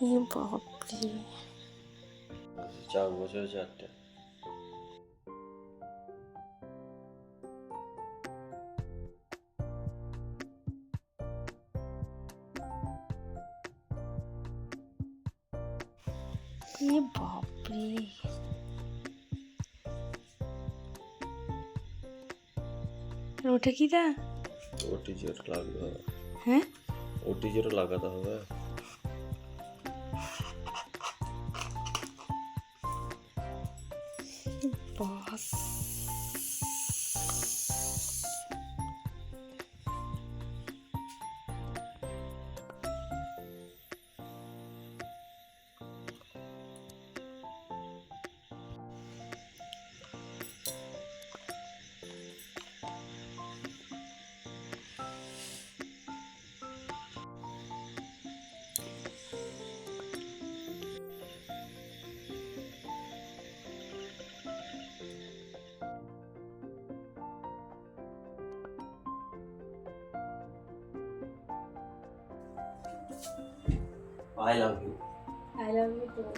এ বাপরে চার বছর চারটে এ বাপরে আর ওটা কি দা ওটি জিরো লাগাতে হবে হ্যাঁ ওটি জিরো লাগাতে হবে I love you. I love you too.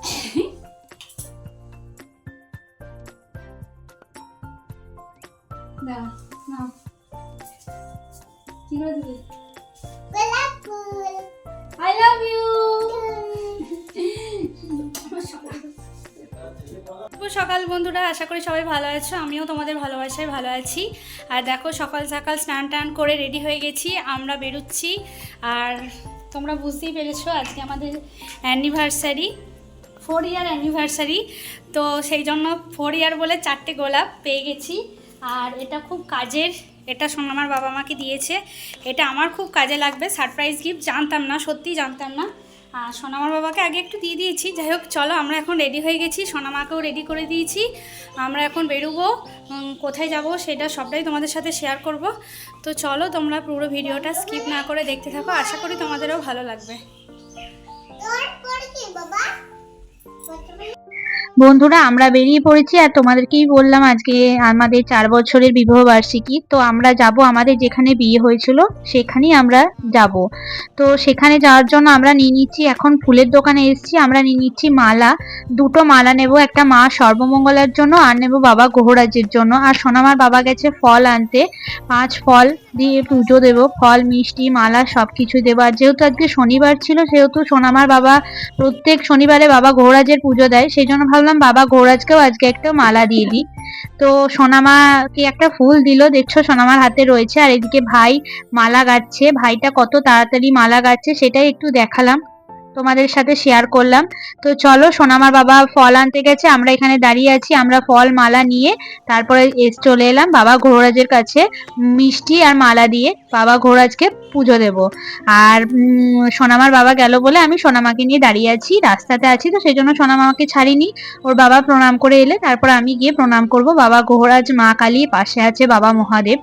I love you. শুভ সকাল বন্ধুরা, আশা করি সবাই ভালো আছো। আমিও তোমাদের ভালোবাসায় ভালো আছি। আর দেখো, সকাল সকাল স্নান টান করে রেডি হয়ে গেছি, আমরা বেরোচ্ছি। আর তোমরা বুঝতেই পেরেছ, আজকে আমাদের অ্যানিভার্সারি ফোর ইয়ার অ্যানিভার্সারি তো সেই জন্য ফোর ইয়ার বলে চারটে গোলাপ পেয়ে গেছি। আর এটা খুব কাজের, এটা শোন, আমার বাবা মাকে দিয়েছে। এটা আমার খুব কাজে লাগবে সারপ্রাইজ গিফট জানতাম না, সত্যিই জানতাম না। আর সোনামার বাবাকে আগে একটু দিয়ে দিয়েছি। যাই হোক, চলো, আমরা এখন রেডি হয়ে গেছি। সোনামাকেও রেডি করে দিয়েছি। আমরা এখন বেরোবো। কোথায় যাব সেটা সবটাই তোমাদের সাথে শেয়ার করব। তো চলো, তোমরা পুরো ভিডিওটা স্কিপ না করে দেখতে থাকো। আশা করি তোমাদেরও ভালো লাগবে। বন্ধুরা, আমরা বেরিয়ে পড়েছি আর তোমাদেরকেই বললাম আজকে আমাদের চার বছরের বিবাহ বার্ষিকী। তো আমরা যাব আমাদের যেখানে বিয়ে হয়েছিল, সেখানেই আমরা যাব। তো সেখানে যাওয়ার জন্য আমরা নিয়ে নিচ্ছি, এখন ফুলের দোকানে এসেছি, আমরা নিয়ে নিচ্ছি মালা। দুটো মালা নেব, একটা মা সর্বমঙ্গলার জন্য, আর নেব বাবা গোহরাজের জন্য। আর সোনামার বাবা গেছে ফল আনতে, পাঁচ ফল। দিয়ে পুজো দেবো, ফল, মিষ্টি, মালা সব কিছু দেবো। আর যেহেতু আজকে শনিবার ছিল, সেহেতু সোনামার বাবা, প্রত্যেক শনিবারে বাবা ঘোরাজের পুজো দেয় সেই জন্য ভাবলাম বাবা ঘোরাজকেও আজকে একটা মালা দিয়ে দিই। তো সোনামাকে একটা ফুল দিল, দেখছ সোনামার হাতে রয়েছে, আর এদিকে ভাই মালা গাচ্ছে, ভাইটা কত তাড়াতাড়ি মালা গাচ্ছে, সেটাই একটু দেখালাম। তোমাদের সাথে শেয়ার করলাম। তো চলো, সোনামার বাবা ফল আনতে গেছে, আমরা এখানে দাঁড়িয়ে আছি, আমরা ফল মালা নিয়ে, তারপরে চলে এলাম বাবা ঘোড়াজের কাছে, মিষ্টি আর মালা দিয়ে বাবা ঘোড়াজকে পুজো দেব। আর সোনামার বাবা গেল বলে আমি সোনামাকে নিয়ে দাঁড়িয়ে আছি, রাস্তাতে আছি, তো সেই জন্য সোনামাকে ছাড়িনি। ওর বাবা প্রণাম করে এলে, তারপর আমি গিয়ে প্রণাম করব বাবা গোহরাজ মা কালী, পাশে আছে বাবা মহাদেব।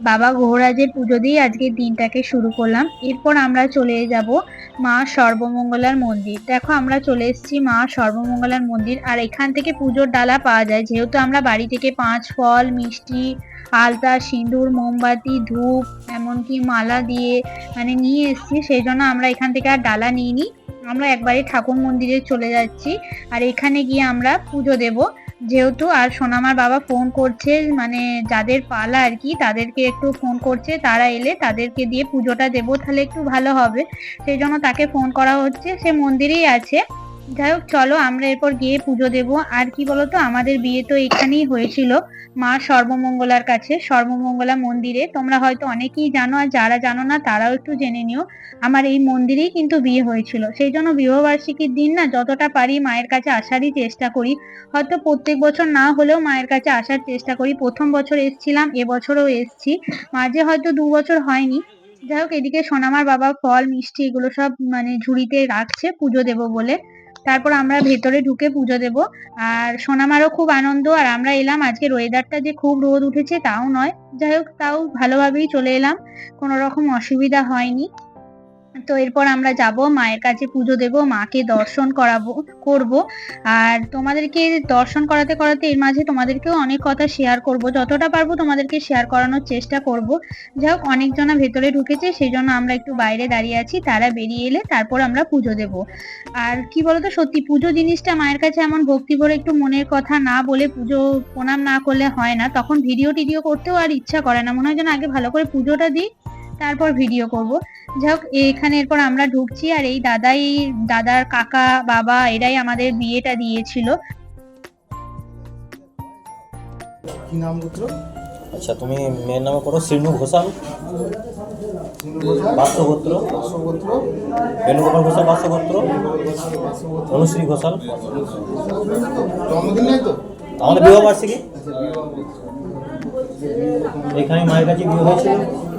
বাবা গোহরাজের পুজো দিয়ে আজকের দিনটাকে শুরু করলাম। এরপর আমরা চলে যাব মা সর্বমঙ্গলার মন্দির। দেখো, আমরা চলে এসেছি মা সর্বমঙ্গলার মন্দির। আর এখান থেকে পুজোর ডালা পাওয়া যায়। যেহেতু আমরা বাড়ি থেকে পাঁচ ফল, মিষ্টি, আলতা, সিঁদুর, মোমবাতি, ধূপ, এমনকি মালা দিয়ে মানে নিয়ে এসেছি, সেই জন্য আমরা এখান থেকে আর ডালা নিই নি আমরা একবারে ঠাকুর মন্দিরে চলে যাচ্ছি। আর এখানে গিয়ে আমরা পুজো দেব। যেহেতু আর সোনামার বাবা ফোন করছে মানে যাদের পালা আর কি, তাদেরকে একটু ফোন করছে, তারা এলে তাদেরকে দিয়ে পুজোটা দেবো, তাহলে একটু ভালো হবে। সেই জন্য তাকে ফোন করা হচ্ছে, সে মন্দিরেই আছে। যাই হোক, চলো আমরা এরপর গিয়ে পুজো দেব। আর কি বলতো, আমাদের বিয়ে তো এখানেই হয়েছিল মা সর্বমঙ্গলার কাছে, সর্বমঙ্গলা মন্দিরে। তোমরা হয়তো অনেকেই জানো, আর যারা জানো না, তারাও একটু জেনে নিও। আমার এই মন্দিরেই কিন্তু বিয়ে হয়েছিল। সেই জন্য বিবাহবার্ষিকীর দিন না, যতটা পারি মায়ের কাছে আসারই চেষ্টা করি। হয়তো প্রত্যেক বছর না হলেও মায়ের কাছে আসার চেষ্টা করি। প্রথম বছর এসছিলাম, এবছরও এসছি। মাঝে হয়তো দু বছর হয়নি। যাই হোক, এদিকে সোনামার বাবা ফল, মিষ্টি, এগুলো সব মানে ঝুড়িতে রাখছে, পুজো দেব বলে। তারপর আমরা ভেতরে ঢুকে পুজো দেব। আর সোনামারও খুব আনন্দ, আর আমরা এলাম। আজকের ওয়েদারটা যে খুব রোদ উঠেছে, তাও নয়। যাই হোক, তাও ভালোভাবেই চলে এলাম। কোনো রকম অসুবিধা হয়নি। তো এরপর আমরা যাব, মায়ের কাছে পুজো দেব, মাকে দর্শন করাবো, করব। আর তোমাদেরকে দর্শন করাতে করাতে এর মাঝে তোমাদেরকেও অনেক কথা শেয়ার করব। যতটা পারব তোমাদেরকে শেয়ার করানোর চেষ্টা করব। যাই হোক, অনেকজনা ভেতরে ঢুকেছে সেই জন্য আমরা একটু বাইরে দাঁড়িয়ে আছি। তারা বেরিয়ে এলে তারপর আমরা পুজো দেব। আর কি বলতো, সত্যি পুজো জিনিসটা মায়ের কাছে এমন ভক্তি করে একটু মনের কথা না বলে পুজো প্রণাম না করলে হয় না। তখন ভিডিও টিডিও করতেও আর ইচ্ছা করে না। মনে হয় যেন আগে ভালো করে পুজোটা দিই। তারপর ভিডিও করব। যাই হোক এখানে এরপর আমরা ঢুকছি আর এই দাদাই দাদার কাকা বাবা এরাই আমাদের বিয়েটা দিয়েছিল। কি নাম গোত্র আচ্ছা তুমি মেয়ের নামে করো শ্রীনু ঘোষাল। বাস্যগোত্র বেণুগোপাল ঘোষাল বাস্যগোত্র অনুশ্রী ঘোষাল। আমাদের বিবাহ বার্ষিকী। এখানে মায়ের কাছে বিয়ে হয়েছিল।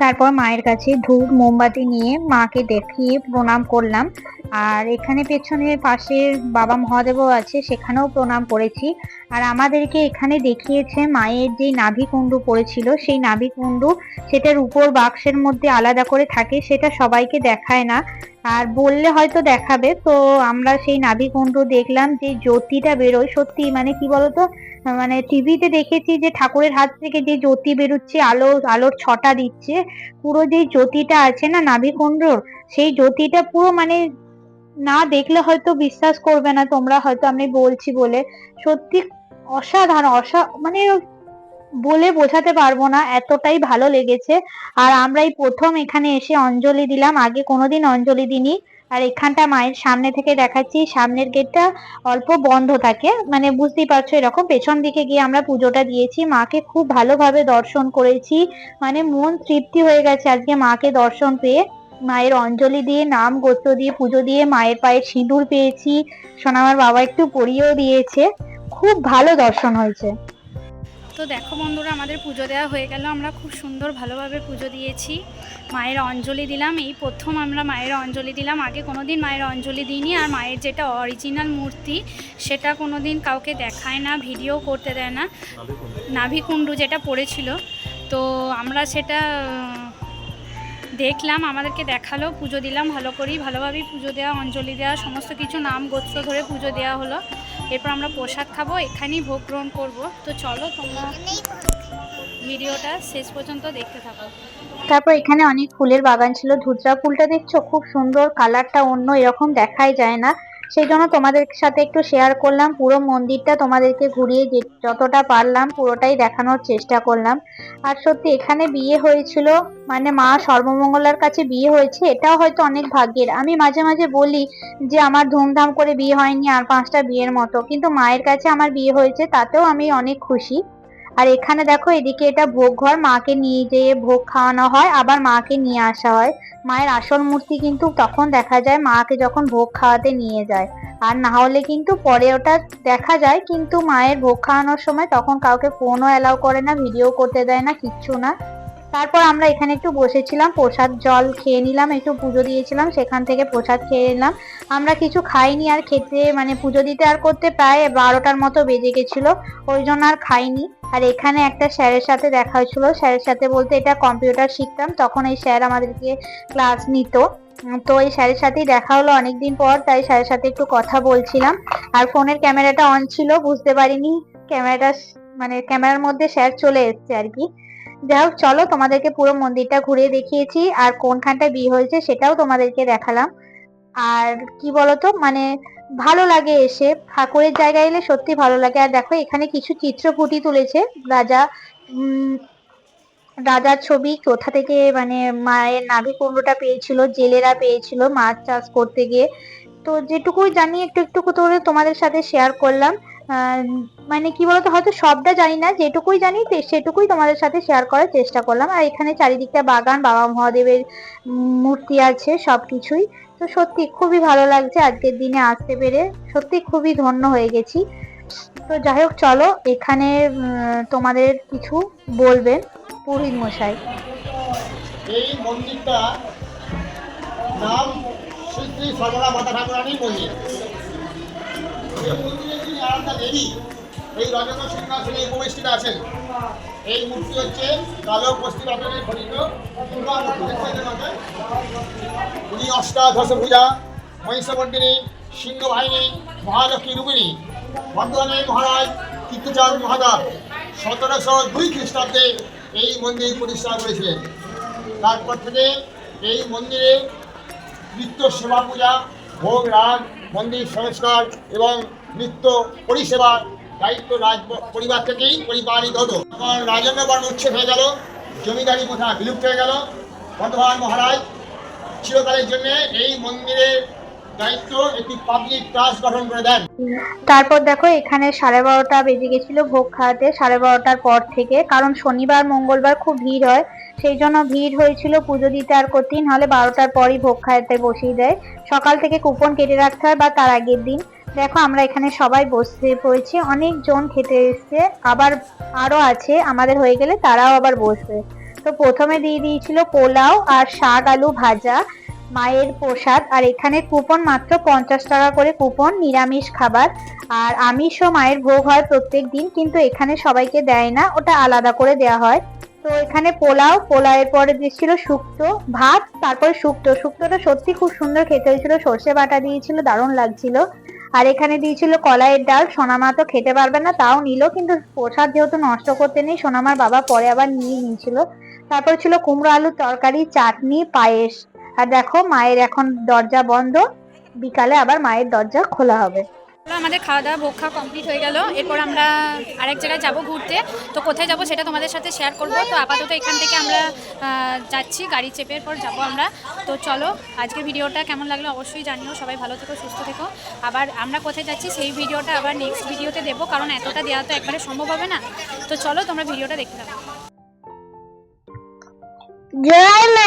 তারপর মায়ের কাছে ধূপ মোমবাতি নিয়ে মাকে দেখিয়ে প্রণাম করলাম। আর এখানে পেছনে পাশে বাবা মহাদেবও আছে, সেখানেও প্রণাম করেছি। আর আমাদেরকে এখানে দেখিয়েছে মায়ের যে নাভিকুণ্ডু পড়েছিল, সেই নাভিকুণ্ডু সেটার উপর বাক্সের মধ্যে আলাদা করে থাকে, সেটা সবাইকে দেখায় না। আর বললে হয়তো দেখাবে, তো আমরা সেই নাভিকুণ্ডু দেখলাম যে জ্যোতিটা বেরোয়। সত্যি মানে কি বলতো? মানে টিভিতে দেখেছি যে ঠাকুরের হাত থেকে যে জ্যোতি বেরোচ্ছে, আলো, আলোর ছটা দিচ্ছে, পুরো যে জ্যোতিটা আছে না নাভিকুণ্ডর সেই জ্যোতিটা পুরো মানে না দেখলে হয়তো বিশ্বাস করবে না তোমরা, হয়তো আমি বলছি বলে। সত্যি অসাধারণ, অসা মানে বলে বোঝাতে পারব না, এতটাই ভালো লেগেছে। আর আমরা এই প্রথম এখানে এসে অঞ্জলি দিলাম, আগে কোনোদিন অঞ্জলি দিইনি। আর এখানটা মায়ের সামনে থেকে দেখাচ্ছি, সামনের গেটটা অল্প বন্ধ থাকে। মানে বুঝতেই পারছ এরকম, পেছন দিকে গিয়ে আমরা পুজোটা দিয়েছি। মাকে খুব ভালোভাবে দর্শন করেছি। মানে মন তৃপ্তি হয়ে গেছে আজকে মাকে দর্শন পেয়ে। মায়ের অঞ্জলি দিয়ে, নাম গোত্র দিয়ে, পুজো দিয়ে, মায়ের পায়ে সিঁদুর পেয়েছি। সোনামার বাবা একটু পরিয়েও দিয়েছে। খুব ভালো দর্শন হয়েছে। তো দেখো বন্ধুরা, আমাদের পুজো দেওয়া হয়ে গেল। আমরা খুব সুন্দর ভালোভাবে পুজো দিয়েছি। মায়ের অঞ্জলি দিলাম। এই প্রথম আমরা মায়ের অঞ্জলি দিলাম। আগে কোনো দিন মায়ের অঞ্জলি দিইনি। আর মায়ের যেটা অরিজিনাল মূর্তি, সেটা কোনো দিন কাউকে দেখায় না, ভিডিও করতে দেয় না। নাভিকুণ্ডু যেটা পড়েছিল। তো আমরা সেটা দেখলাম, আমাদেরকে দেখাল, পুজো দিলাম, ভালো করেই, ভালোভাবেই পুজো দেওয়া, অঞ্জলি দেওয়া, সমস্ত কিছু, নাম, গোত্র ধরে পুজো দেওয়া হলো। এরপর আমরা প্রসাদ খাব, এখানেই ভোগ গ্রহণ করব। তো চলো তোমরা ভিডিওটা শেষ পর্যন্ত দেখতে থাকো। তারপর এখানে অনেক ফুলের বাগান ছিল, ধুতরা ফুলটা দেখছ? খুব সুন্দর কালারটা অন্য, এরকম দেখাই যায় না। সেই জন্য তোমাদের সাথে একটু শেয়ার করলাম। পুরো মন্দিরটা তোমাদেরকে ঘুরিয়ে যতটা পারলাম পুরোটাই দেখানোর চেষ্টা করলাম। আর সত্যি এখানে বিয়ে হয়েছিল মানে মা সর্বমঙ্গলার কাছে বিয়ে হয়েছে, এটাও হয়তো অনেক ভাগ্যের। আমি মাঝে মাঝে বলি যে আমার ধুমধাম করে বিয়ে হয়নি আর পাঁচটা বিয়ের মতো। কিন্তু মায়ের কাছে আমার বিয়ে হয়েছে, তাতেও আমি অনেক খুশি। আর এখানে দেখো, এদিকে এটা ভোগ ঘর, মাকে নিয়ে যেয়ে ভোগ খাওয়ানো হয়, আবার মাকে নিয়ে আসা হয়। মায়ের আসল মূর্তি কিন্তু তখন দেখা যায়, মাকে যখন ভোগ খাওয়াতে নিয়ে যায়। আর না হলে কিন্তু পরে ওটা দেখা যায়, কিন্তু মায়ের ভোগ খাওয়ানোর সময় তখন কাউকে ফোনও অ্যালাউ করে না ভিডিও করতে দেয় না, কিচ্ছু না। তারপর আমরা এখানে একটু বসেছিলাম, প্রসাদ জল খেয়ে নিলাম, একটু পুজো দিয়েছিলাম, সেখান থেকে প্রসাদ খেয়ে নিলাম। আমরা কিছু খাইনি আর খেতে মানে পুজো দিতে আর করতে প্রায় বারোটার মতো বেজে গেছিল, ওই জন্য আর খাইনি। আর এখানে একটা স্যারের সাথে দেখা হয়েছিল। স্যারের সাথে বলতে এটা কম্পিউটার শিখতাম। তখন এই স্যার আমাদেরকে ক্লাস নিত। তো এই স্যারের সাথেই দেখা হলো অনেকদিন পর। তাই স্যারের সাথে একটু কথা বলছিলাম। আর ফোনের ক্যামেরাটা অন ছিল, বুঝতে পারিনি। ক্যামেরাটা মানে ক্যামেরার মধ্যে স্যার চলে এসেছে আর কি। যাই হোক, চলো তোমাদেরকে পুরো মন্দিরটা ঘুরে দেখিয়েছি। আর কোনখানটা বিয়ে হয়েছে সেটাও তোমাদেরকে দেখালাম। আর কি বলতো মানে ভালো লাগে এসে। ঠাকুরের জায়গায় এলে সত্যি ভালো লাগে। আর দেখো, এখানে কিছু চিত্র ফুটি তুলেছে রাজা। রাজার ছবি কোথা থেকে মানে মায়ের নাভি কুণ্ডটা পেয়েছিল, জেলেরা পেয়েছিল মাছ চাষ করতে গিয়ে। তো যেটুকুই জানি, একটু একটু করে তোমাদের সাথে শেয়ার করলাম। মানে কি বলতো, হয়তো সবটা জানি না, যেটুকুই জানি সেটুকুই তোমাদের সাথে শেয়ার করার চেষ্টা করলাম। আর এখানে চারিদিকটা বাগান, বাবা মহাদেবের মূর্তি আছে, সবকিছুই। তো সত্যি খুবই ভালো লাগছে আজকের দিনে আসতে পেরে। সত্যি খুবই ধন্য হয়ে গেছি। তো যাই হোক, চলো, এখানে তোমাদের কিছু বলবেন পুরোহিত মশাই। এই মন্দিরটা নাম শ্রী শ্রী সর্বদা মাতা ঠাকুরানীর মন্দির। মন্দিরে যিনি আরাধ্যা দেবী এই রজত সিংহাসনে উপবেষ্টিত আছেন এই মূর্তি হচ্ছে কালো পশ্চিম আমাদের? উনি অষ্টাদশ ভুজা মহিষমর্দিনী সিংহবাহিনী মহালক্ষ্মী রূপিণী বর্ধমানে মহারাজ কীর্তিচাঁদ মহাদাব সতেরোশো দুই খ্রিস্টাব্দে এই মন্দির প্রতিষ্ঠা করেছিলেন তারপর থেকে এই মন্দিরে নিত্য সেবা পূজা, ভোগ, রাগ মন্দির সংস্কার এবং নিত্য পরিষেবার দায়িত্ব রাজ পরিবার থেকেই পরিপালিত হতো তখন রাজন্য বর্ণ উচ্ছেদ হয়ে গেল, জমিদারি প্রথা বিলুপ্ত হয়ে গেল। বর্ধমান মহারাজ চিরকালের জন্য এই মন্দিরের তারপর দেখো, এখানে সাড়ে বারোটা বেজে গেছিল ভোগ খাওয়াতে। সাড়ে বারোটার পর থেকে, কারণ শনিবার, মঙ্গলবার খুব ভিড় হয়। সেই জন্য ভিড় হয়েছিল পুজো দিতে আর করতে। নাহলে বারোটার পরই ভোগ খাওয়াতে বসিয়ে দেয়। সকাল থেকে কুপন কেটে রাখতে হয় বা তার আগের দিন। দেখো, আমরা এখানে সবাই বসতে পড়েছি। অনেক জন খেতে এসছে। আবার আরও আছে, আমাদের হয়ে গেলে তারাও আবার বসবে। তো প্রথমে দিয়ে দিয়েছিল পোলাও আর শাক আলু ভাজা, মায়ের প্রসাদ। আর এখানে কুপন মাত্র পঞ্চাশ টাকা করে কুপন, নিরামিষ খাবার। আর আমিষও মায়ের ভোগ হয় প্রত্যেক দিন, কিন্তু এখানে সবাইকে দেয় না। ওটা আলাদা করে দেওয়া হয়। তো এখানে পোলাও পোলাওয়ের পরে দিয়েছিল শুক্তো ভাত, তারপরে শুক্তো। শুক্তোটা সত্যি খুব সুন্দর খেতে হয়েছিল, সর্ষে বাটা দিয়েছিল, দারুণ লাগছিল। আর এখানে দিয়েছিল কলাইয়ের ডাল, সোনামা তো খেতে পারবে না, তাও নিল, কিন্তু প্রসাদ যেহেতু নষ্ট করতে নেই, সোনামার বাবা পরে আবার নিয়ে নিয়েছিল। তারপর ছিল কুমড়ো আলুর তরকারি, চাটনি, পায়েস। আর দেখো, মায়ের এখন দরজা বন্ধ, বিকালে আবার মায়ের দরজা খোলা হবে। আমাদের খাওয়া দাওয়া ভোগ খাওয়া কমপ্লিট হয়ে গেল। এরপর আমরা আরেক জায়গায় যাব ঘুরতে। তো কোথায় যাব সেটা তোমাদের সাথে শেয়ার করব। তো আপাতত এখান থেকে আমরা যাচ্ছি, গাড়ি চেপে এরপর যাব আমরা। তো চলো, আজকের ভিডিওটা কেমন লাগল অবশ্যই জানিও। সবাই ভালো থেকো, সুস্থ থেকো। আবার আমরা কোথায় যাচ্ছি সেই ভিডিওটা আবার নেক্সট ভিডিওতে দেবো, কারণ এতটা দেওয়া তো একবারে সম্ভব হবে না। তো চলো, তোমরা ভিডিওটা দেখতে থাকো। জয় মা